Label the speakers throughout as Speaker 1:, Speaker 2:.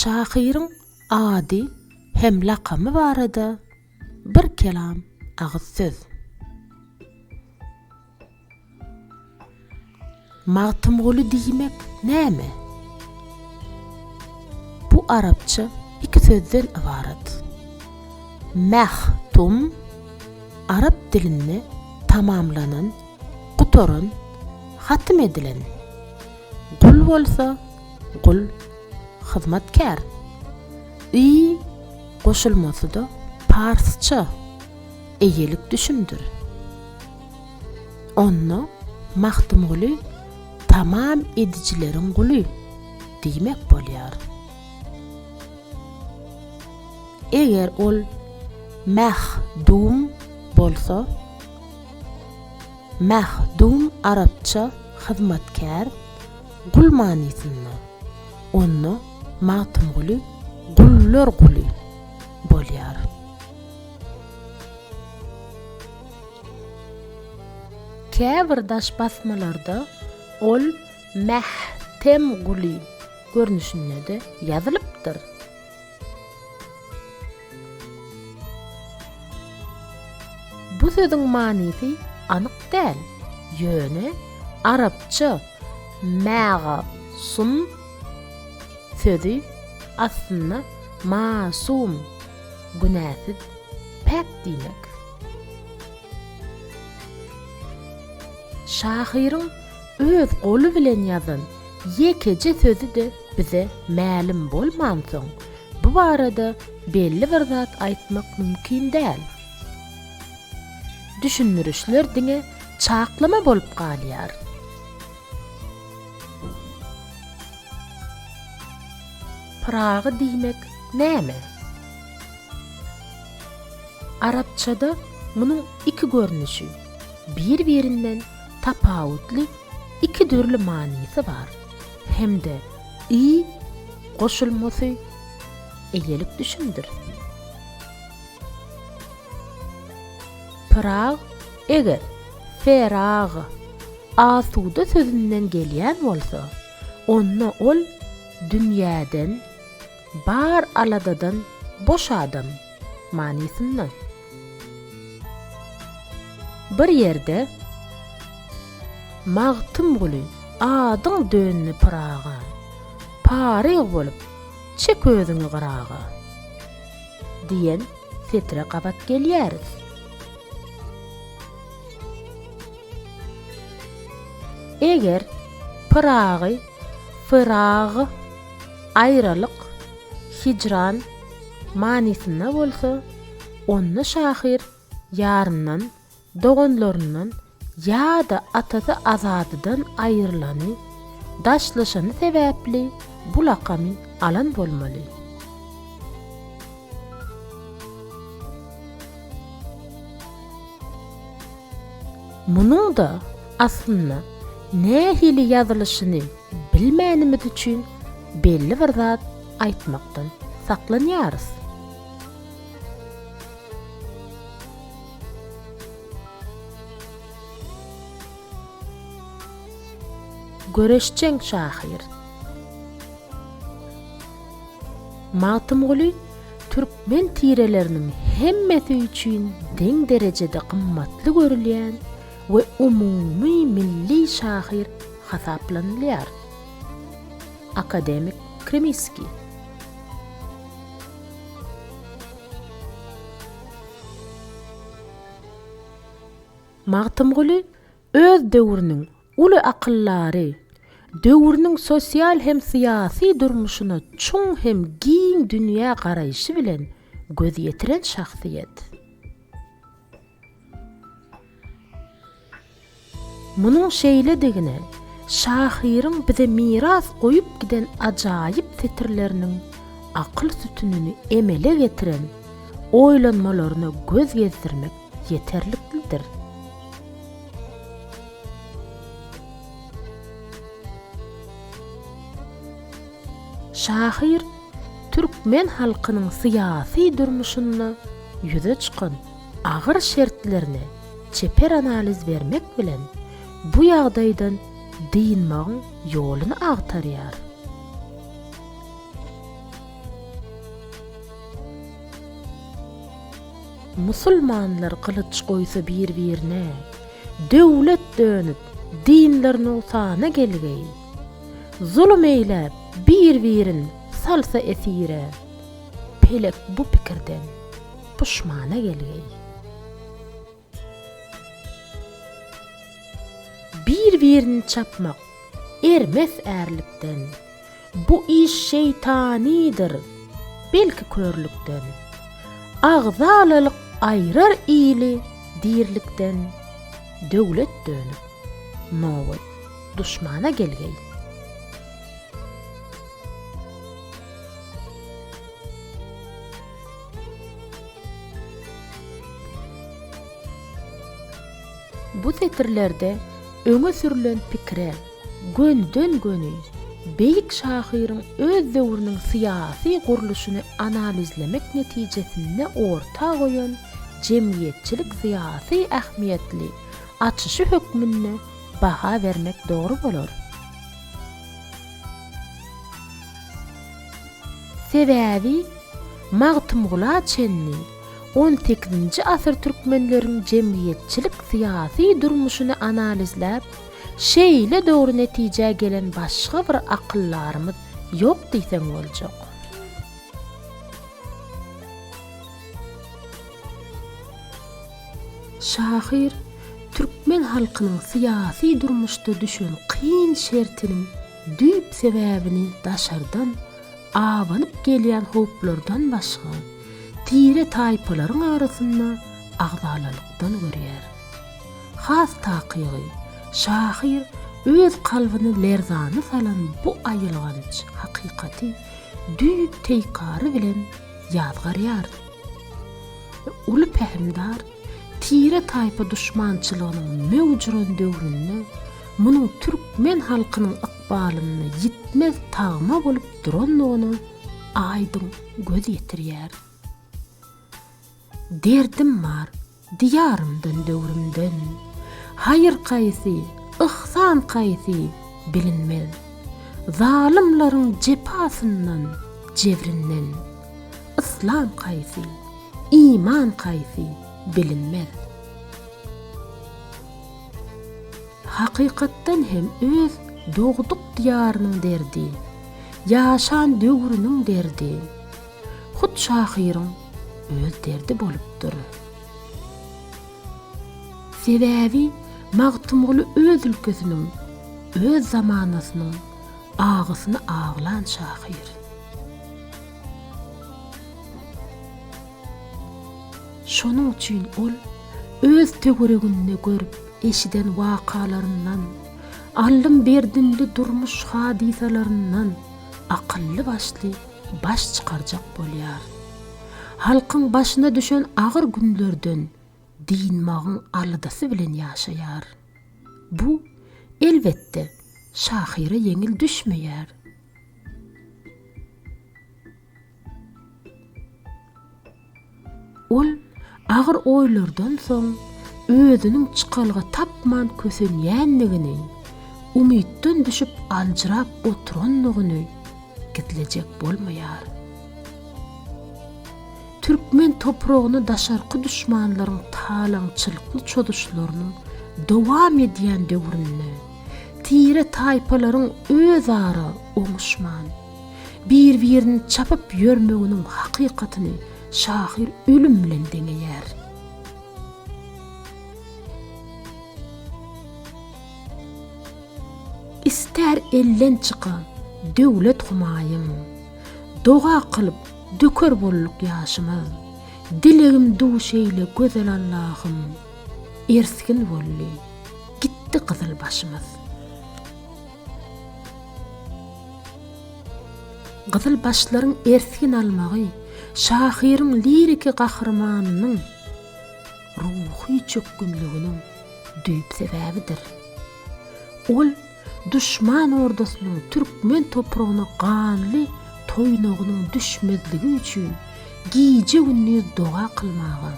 Speaker 1: Şahyryň ady hem lakamy barada bir kelam agyz söz. Magtymguly diýmek näme? Bu arapça iki sözden ibaret. Mahtum Arap dilinde tamamlanan, gutoran, hatm edilen. Gul bolsa, gul hyzmatkär. i goşulmasy da parsça eýelik düşündir. Onu mahtumguly tamam edicilerin guly diýmek bolýar. Eger ol mahdum bolsa mahdum arapça hyzmatkär gul manysyny матым ғүлі құллор ғүлі болияр кәбір даш басмаларды ол мәхтем ғүлі көрінішіне де язылыптыр бұл сөздің маңызы анық дәл жөні арабша мәғ sözü aslında masum günäsiz pek diýmek. Şahyryň öz goly bilen ýazan ýekeje sözü de bize mälim bolman soň bu barada belli bir zat aýtmak mümkin däl. Düşünürüşler diňe çaklama bolup galýar. Prağı diýmek näme? Arapçada munun iki görnüşi, bir-birinden iki dürli manysy bar. Hem de i goşulmasy eýelik düşündir. Prag eger ferag asuda sözünden gelýän bolsa, onu ol dünýäden bar aladadan boş adam manisyny. Bir yerde magtym guly adyň dönni praga. Pary bolup çek özüňi garaga. diýen fetre gabat gelýäris. Eger pragy, fıragy, aýralyk, hicran manisyna bolsa, onu şahir ýaryndan, doganlaryndan ýa-da atasy azadydan aýrylany, daşlaşany sebäpli bu lakamy alan bolmaly. Munun da aslında ne hili yazılışını bilmänimiz üçin belli bir zat aýtmakdan saklanýarys. Göreşçeň şahyr. Matymguly türkmen tireleriniň hemmesi üçin deň derejede gymmatly görülýän we umumy milli şahyr hasaplanýar. Akademik Kremiski Magtymguly öz döwrüniň uly akyllary, döwrüniň sosial hem syýasy durmuşyna çoň hem giň dünýä garaýşy bilen göz ýetiren şahsiýet. Munyň şeýle degine şahyryň bize miras goýup giden ajaýyp fetirleriniň akyl sütünini emele getiren oýlanmalaryna göz gezdirmek ýeterlikdir. şahyr türkmen halkynyň syýasy durmuşyny ýüze çykan agyr şertlerini çeper analiz bermek bilen bu ýagdaýdan diýinmäň ýoluny agtarýar. Musulmanlar qılıç qoysa bir-birine, dövlət dönüb, dinlərini usana gelgey. Zulm eyləb, bir birin salsa esire, pelek bu pikirden puşmana gelgey. Bir birini çapmak ermez erlikten, bu iş şeytanidir, belki körlükten. Ağzalalık ayrar iyili dirlikten, döwlet dönüp, nowy düşmana gelgey. Bu setirlerde öňe sürülen pikre, gönden gönü, beýik şahyryň öz döwrüniň syýasy guruluşyny analizlemek netijesinde orta goýan jemgyýetçilik syýasy ähmiýetli açyşy hökmünde baha vermek dogry bolar. Sebäbi Magtymgula çenni 18-nji asyr türkmenleriň jemgyýetçilik syýasy durmuşyny analizläp, şeýle dogry netije gelen başga bir akyllarymyz ýok diýsem boljak. Şahir Türkmen halkynyň syýasy durmuşda düşen kyn şertiniň düýp sebäbini daşardan abanyp gelýän hoplardan başga tire taýpalaryň arasynda agdalalykdan görýär. Has takygy şahir öz kalbyny lerzany salan bu aýylganç hakykaty düýp teýkary bilen ýazgarýar. Uly pähmdar tire taýpa düşmançylygynyň mewjuran döwründe munyň türkmen halkynyň ykbalyny yitmez tagma bolup duranlygyny aýdym göz ýetirýär. Derdim var, diyarımdan döwrümden. Hayır kaýsy, ihsan kaýsy bilinmez. Zalimlaryň jepasyndan, jevrinden. İslam kaýsy, iman kaýsy bilinmez. Hakykatdan hem öz dogduk diýarynyň derdi, ýaşan döwrüniň derdi. Hut şahyryň öz derdi bolupdyr. Sebäbi Magtymguly öz ülkesiniň, öz zamanasynyň agysyny aglan şahyr. Şonuň üçin ol öz töwereginde görüp eşiden wakalaryndan, allym berdinli durmuş hadisalaryndan akıllı başly baş çykarjak bolýar. Halkyň başyna düşen agyr günlerden din magyň aldasy bilen ýaşaýar. Bu elbetde şahyra yeňil düşmeýär. Ol agyr oýlardan soň özüniň çykalga tapman kösenýänligini, umytdan düşüp aljyrap oturanlygyny gidlejek bolmaýar. Türkmen toprağını daşarkı düşmanların talaňçylykly çoduşlarynyň dowam edýän döwründe tire taýpalaryň öz ara oňuşman bir-birini çapyp ýörmeginiň hakykatyny şahir ölüm bilen deňeýär. Ister ellen çıka, döwlet humayym, doga kılıp döker bolluk ýaşymyz. Dilegim duşeýle gözel Allahym, erskin bolly, gitti gyzyl başymyz. Gyzyl başlaryň erskin almagy, şahyryň liriki gahrmanynyň ruhy çökkünliginiň düýp sebäbidir. Ol düşman ordasynyň türkmen topragyna ganly toýnagynyň düşmezligi üçin giýje günni doga kılmagy,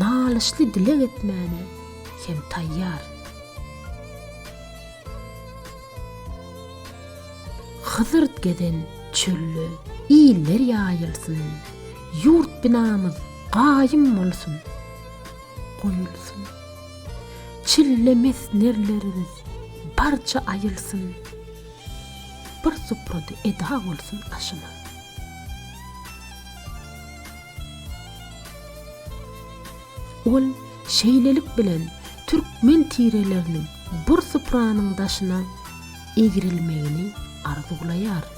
Speaker 1: nalyşly dilek etmäni hem taýýar. Hyzyrt geden çöllü iller ýaýylsyn. Yurt binamyz gaýym bolsun, goýulsun. Çillemes nerleriniz barça ayılsın. Bir suprady eda bolsun aşymaz. Ol şeýlelik bilen türkmen tireleriniň bir supranyň daşyna egirilmegini arzulaýar.